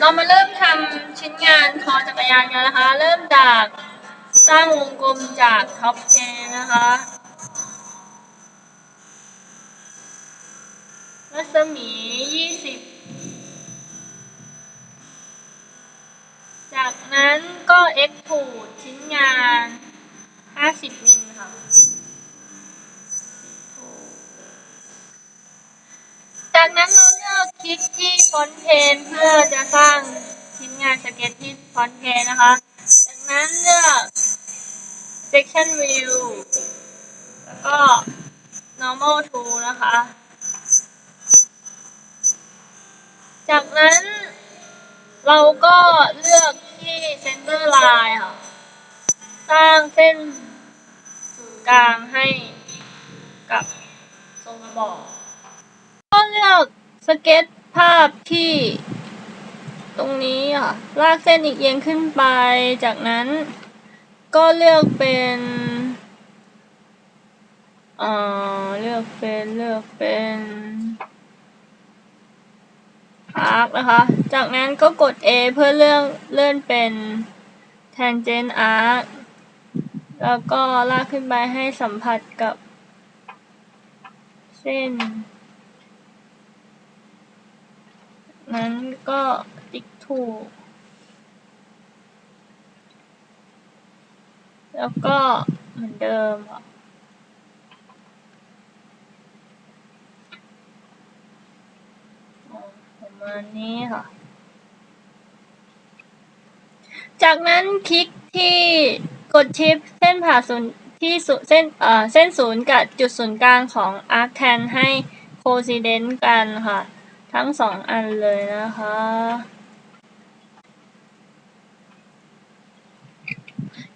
เรามาเริ่มทำชิ้นงานคอจักรยานกันนะคะ เริ่มจากสร้างวงกลมจากท็อปเทนะคะ รัศมี 20 จากนั้นก็ extrude ชิ้นงาน 50 มิลค่ะจากนั้นเราเลือกค ฟอนเพนเพื่อจะสร้างชิ้นงานสเก็ตที่ฟอนเพนนะคะ จากนั้นเลือก section view แล้วก็ normal tool นะคะ จากนั้นเราก็เลือกที่ center line ค่ะ สร้างเส้นศูนย์กลางให้กับทรงกระบอก ก็เลือกสเก็ต ภาพที่ตรงนี้ค่ะ ลากเส้นอีกเอียงขึ้นไป จากนั้นก็เลือกเป็นเอ่อเลือกเป็นเลือกเป็นอาร์คนะคะ จากนั้นก็กด A เพื่อเลื่อนเลื่อนเป็น tangent arc แล้วก็ลากขึ้นไปให้สัมผัสกับเส้น นั้นก็ติ๊กถูก แล้วก็เหมือนเดิมอะประมาณนี้ค่ะ จากนั้นคลิกที่กดชิปเส้นผ่าศูนย์ที่ศูนย์เส้นเอ่อเส้นศูนย์กับจุดศูนย์กลางของ arc tan ให้โคซิเดนต์กันค่ะ ทั้งสองอันเลยนะคะ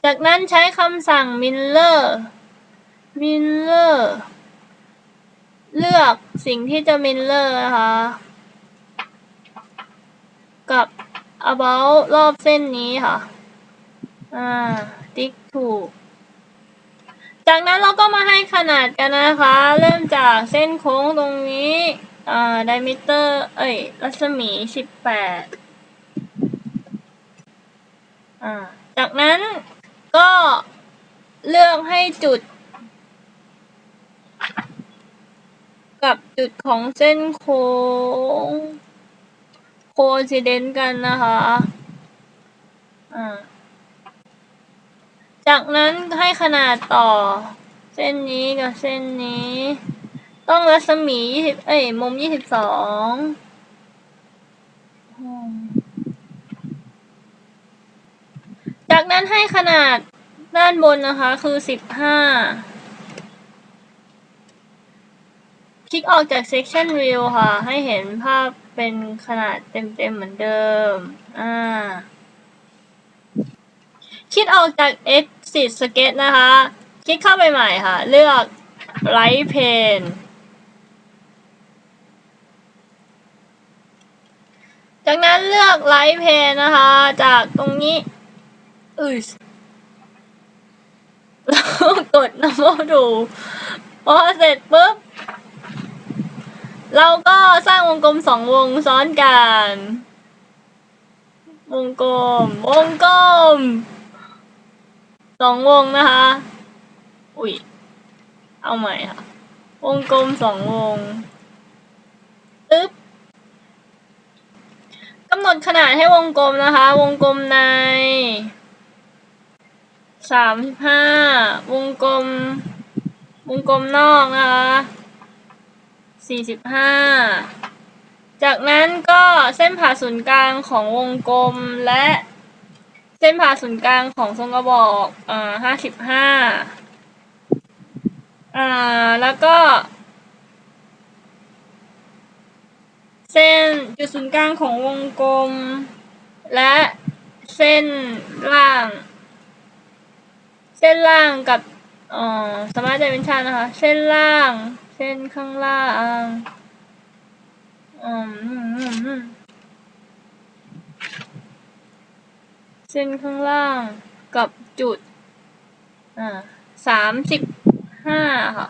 จากนั้นใช้คำสั่ง miller miller เลือกสิ่งที่จะ miller นะคะ กับ about รอบเส้นนี้ค่ะ อ่า ติ๊กถูก จากนั้นเราก็มาให้ขนาดกันนะคะ เริ่มจากเส้นโค้งตรงนี้ อ่า diameter เอ้ย รัศมีสิบแปดอ่า จากนั้นก็เลือกให้จุด กับจุดของเส้นโค้งโคซิเดนต์กันนะคะ อ่า จากนั้นให้ขนาดต่อ เส้นนี้กับเส้นนี้ ต้องรัศมียี่สิบเอ้ยมุมยี่สิบสองจากนั้นให้ขนาดด้านบนนะคะคือสิบห้าคลิกออกจาก section view ค่ะ ให้เห็นภาพเป็นขนาดเต็มๆเหมือนเดิม อ่าคิดออกจาก exit sketch นะคะ คลิกเข้าไปใหม่ค่ะ เลือก right pane จากนั้นเลือก right pane นะคะ จากตรงนี้อือแล้วกด normal to พอเสร็จปุ๊บ เราก็สร้างวงกลมสองวงซ้อนกัน วงกลม วงกลมสองวงนะคะ อุ๊ยเอาใหม่ค่ะ วงกลมสองวงตึ๊บ กำหนดขนาดให้วงกลมนะคะ วงกลมในสามสิบห้าวงกลม วงกลมนอกนะคะสี่สิบห้าจากนั้นก็เส้นผ่าศูนย์กลางของวงกลมและเส้นผ่าศูนย์กลางของทรงกระบอกอ่าห้าสิบห้าอ่าแล้วก็ เส้นจุดศูนย์กลางของวงกลม และเส้นล่าง เส้นล่างกับอ่อสมาร์ทเดเมนชันนะคะ เส้นล่าง เส้นข้างล่างอืมเส้นข้างล่างกับจุดอ่าสามสิบห้าค่ะ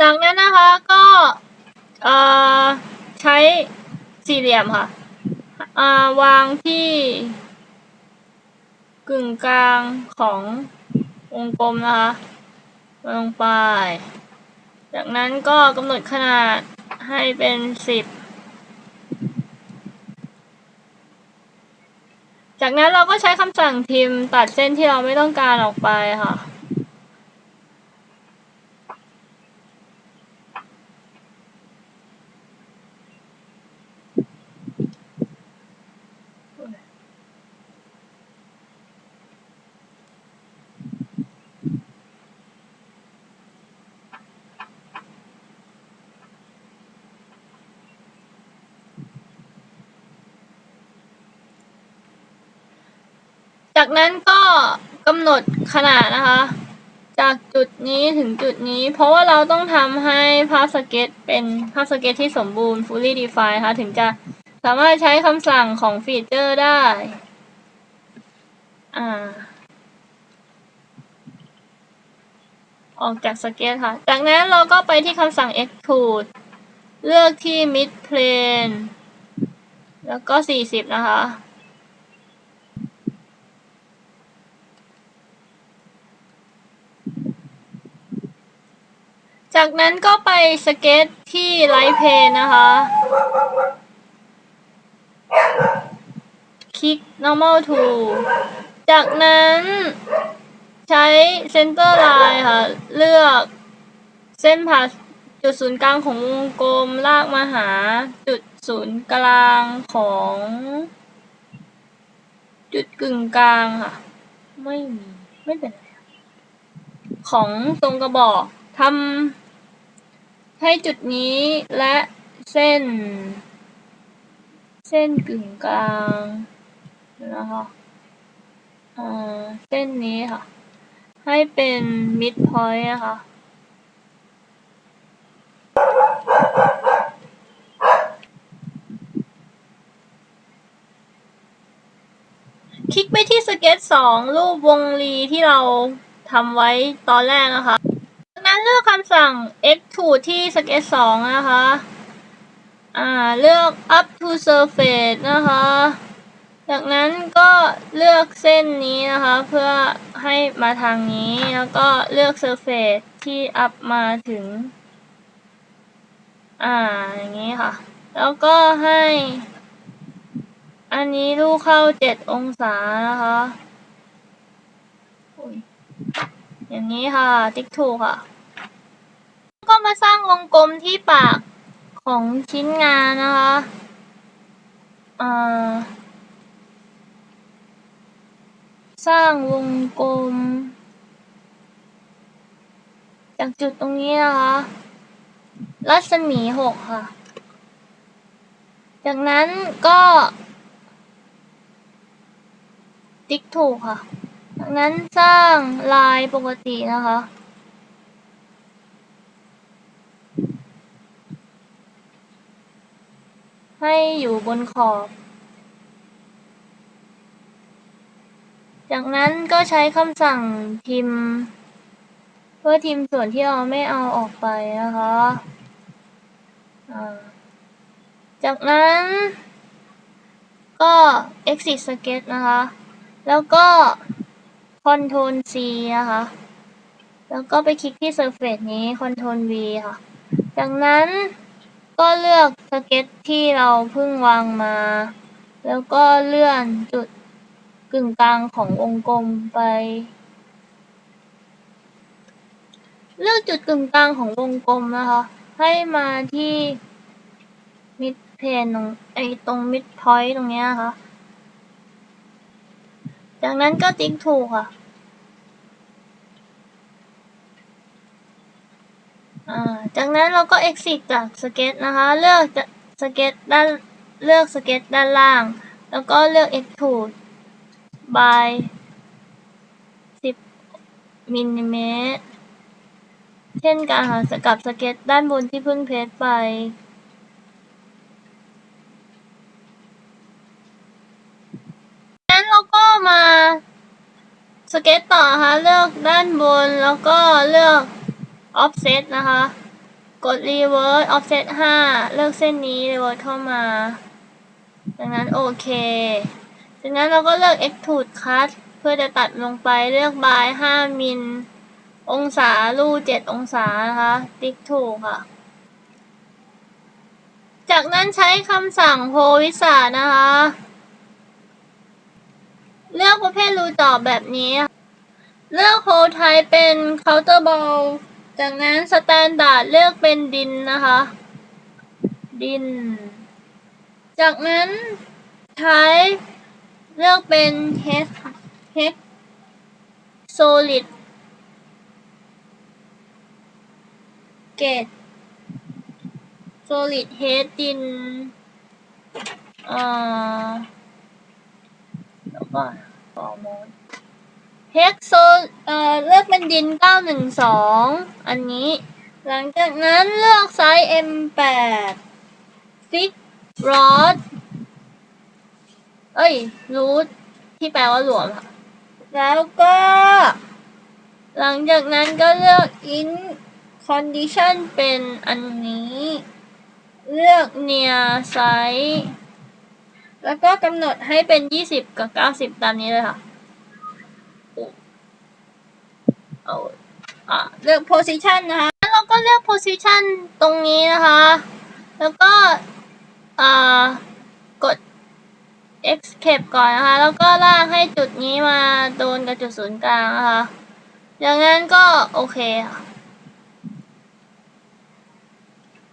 จากนั้นนะคะก็ เอ่อใช้สี่เหลี่ยมค่ะอ่าวางที่กึ่งกลางของวงกลมนะคะลงไป จากนั้นก็กำหนดขนาดให้เป็นสิบจากนั้นเราก็ใช้คำสั่งทิมตัดเส้นที่เราไม่ต้องการออกไปค่ะ จากนั้นก็กำหนดขนาดนะคะ จากจุดนี้ถึงจุดนี้ เพราะว่าเราต้องทำให้ภาพสเก็ตเป็นภาพสเก็ตที่สมบูรณ์ fully defined ค่ะถึงจะสามารถใช้คำสั่งของฟีเจอร์ได้ อ่าออกจากสเก็ตค่ะ จากนั้นเราก็ไปที่คำสั่ง extrude เลือกที่ mid plane แล้วก็ 40 นะคะ จากนั้นก็ไปสเก็ตที่ไลท์เพนนะคะ คลิก normal to จากนั้นใช้ center line ค่ะ เลือกเส้นผ่าจุดศูนย์กลางของวงกลมลากมาหาจุดศูนย์กลางของ จุดกึ่งกลางค่ะ ไม่มี ไม่เป็นไรของตรงกระบอกทำ ให้จุดนี้และเส้น เส้นกึ่งกลางนะคะอ่าเส้นนี้ค่ะ ให้เป็น mid point นะคะคลิกไปที่สเก็ตสองรูปวงรีที่เราทำไว้ตอนแรกนะคะ ลือกคำสั่ง extrude ที่สเก็ตสองนะคะ อ่า เลือก up to surface นะคะ จากนั้นก็เลือกเส้นนี้นะคะ เพื่อให้มาทางนี้ แล้วก็เลือก surface ที่ up มาถึง อ่า อย่างนี้ค่ะ แล้วก็ให้ อันนี้ลูกเข้าเจ็ดองศานะคะอยอย่างนี้ค่ะ ติ๊กถูกค่ะ ก็มาสร้างวงกลมที่ปากของชิ้นงานนะคะอ่าสร้างวงกลม จากจุดตรงนี้นะคะ รัศมีหกค่ะ จากนั้นก็ ติ๊กถูกค่ะ จากนั้นสร้างลายปกตินะคะ ให้อยู่บนขอบ จากนั้นก็ใช้คำสั่งพิมพ์ เพื่อทิมส่วนที่เราไม่เอาออกไปนะคะจากนั้นก็ exit sketch นะคะ แล้วก็ control C นะคะ แล้วก็ไปคลิกที่ Surface นี้ control V ค่ะ จากนั้น ก็เลือกสเก็ตที่เราเพิ่งวางมา แล้วก็เลื่อนจุดกึ่งกลางของวงกลมไป เลือกจุดกึ่งกลางของวงกลมนะคะ ให้มาที่ mid plane ตรงไอตรง mid point ตรงเนี้ยค่ะ จากนั้นก็ติ๊กถูกค่ะ อ่าจากนั้นเราก็ exit จากสเก็ตนะคะ เลือกสเก็ตด้านเลือกสเก็ตด้านล่าง แล้วก็เลือก extrude by 10มิลลิเมตร เช่นกันค่ะกับสเก็ตด้านบนที่เพิ่งเพจไปนั้นเราก็มาสเก็ตต่อนะคะเลือกด้านบนแล้วก็เลือก offset นะคะ กด reverse offset 5 เลือกเส้นนี้ reverse เข้ามาจากนั้นโอเค จากนั้นเราก็เลือก extrude cut เพื่อจะตัดลงไปเลือก by 5มิลองศารู7องศานะคะ ติ๊กถูกค่ะ จากนั้นใช้คำสั่งโพวิสานะคะ เลือกประเภทรูจอบแบบนี้ เลือกโฮไทเป็น counter ball จากนั้น standard เลือกเป็นดินนะคะ ดิน จากนั้นใช้เลือกเป็น hex hex solid gate solid head ดินเอ่อแล้วก็ฟอร์ม ด hex so เอ่อเลือกเป็นดิน 912 อันนี้ หลังจากนั้นเลือกไซส์ M8 ฟิกรอดเอ้ย รูทที่แปลว่าหลวมค่ะ แล้วก็ หลังจากนั้นก็เลือก in condition เป็นอันนี้ เลือก near size แล้วก็กำหนดให้เป็น 20 กับ 90 ตามนี้เลยค่ะ เอาเลือก position นะคะแล้วเราก็เลือก position ตรงนี้นะคะ แล้วก็กด escape ก่อนนะคะ แล้วก็ลากให้จุดนี้มาโดนกับจุดศูนย์กลางนะคะอย่างนั้นก็โอเคค่ะ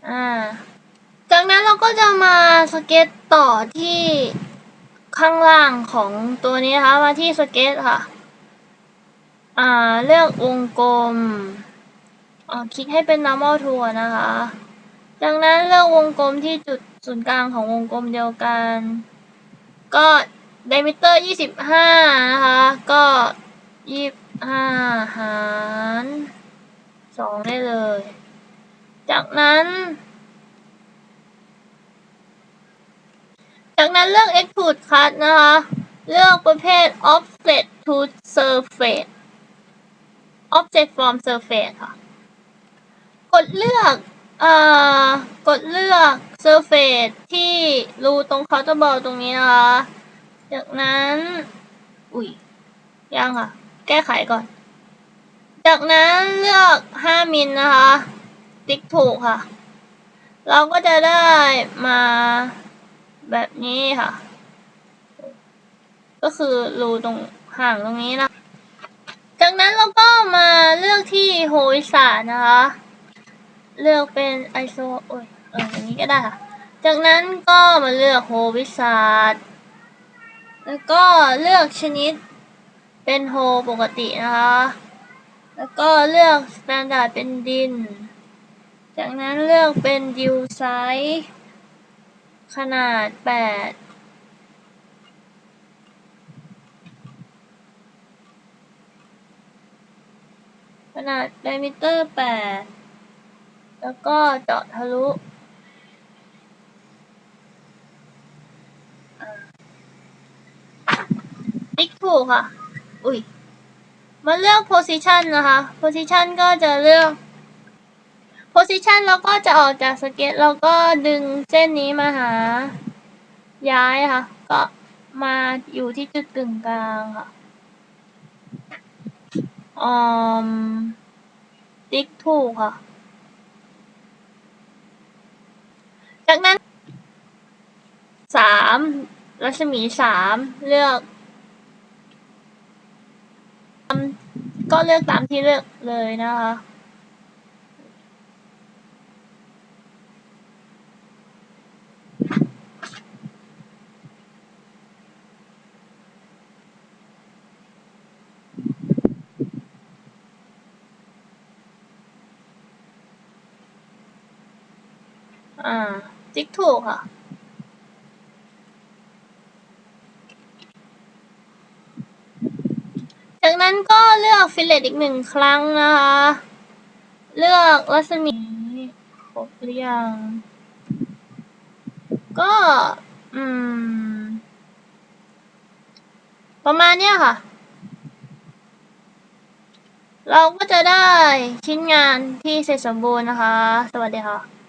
อ่าจากนั้นเราก็จะมาสเก็ตต่อที่ข้างล่างของตัวนี้นะคะมาที่สเก็ตค่ะ อ่า เลือกวงกลมอ่าคลิกให้เป็น normal tool นะคะ จากนั้นเลือกวงกลมที่จุดศูนย์กลางของวงกลมเดียวกัน ก็ diameter 25 นะคะ ก็25หาร2ได้เลย จากนั้น จากนั้นเลือก extrude cut นะคะ เลือกประเภท offset to surface object from surface ค่ะ กดเลือก เอ่อ กดเลือก surface ที่รูตรง counter ball ตรงนี้นะคะ จากนั้น อุ้ย ยังค่ะ แก้ไขก่อน จากนั้นเลือก 5 มิลนะคะ ติ๊กถูกค่ะ เราก็จะได้มาแบบนี้ค่ะ ก็คือรูตรงห่างตรงนี้นะ จากนั้นเราก็มาเลือกที่โฮวิสานะคะ เลือกเป็นไอโซโอ้ยเอออย่างนี้ก็ได้ค่ะ จากนั้นก็มาเลือกโฮวิสาแล้วก็เลือกชนิดเป็นโฮปกตินะคะ แล้วก็เลือกสแตนดาร์ดเป็นดิน จากนั้นเลือกเป็นดิวไซส์ขนาด 8 นาด diameter 8แปดแล้วก็เจาะทะลุติ๊กถูกค่ะ อุ้ยมาเลือก position นะคะ position ก็จะเลือก position แล้วก็จะออกจากสเก็ตแล้วก็ดึงเส้นนี้มาหา ย้ายค่ะ ก็มาอยู่ที่จุดกึ่งกลางค่ะ อมติ๊กถูกค่ะ จากนั้นสามรัศมีสามเลือก ก็เลือกตามที่เลือกเลยนะคะ อ่า ติ๊กถูกค่ะ จากนั้นก็เลือกฟิลเลตอีกหนึ่งครั้งนะคะ เลือกรัศมีครบหรือยัง ก็ อืม ประมาณเนี้ยค่ะ เราก็จะได้ชิ้นงานที่เสร็จสมบูรณ์นะคะ สวัสดีค่ะ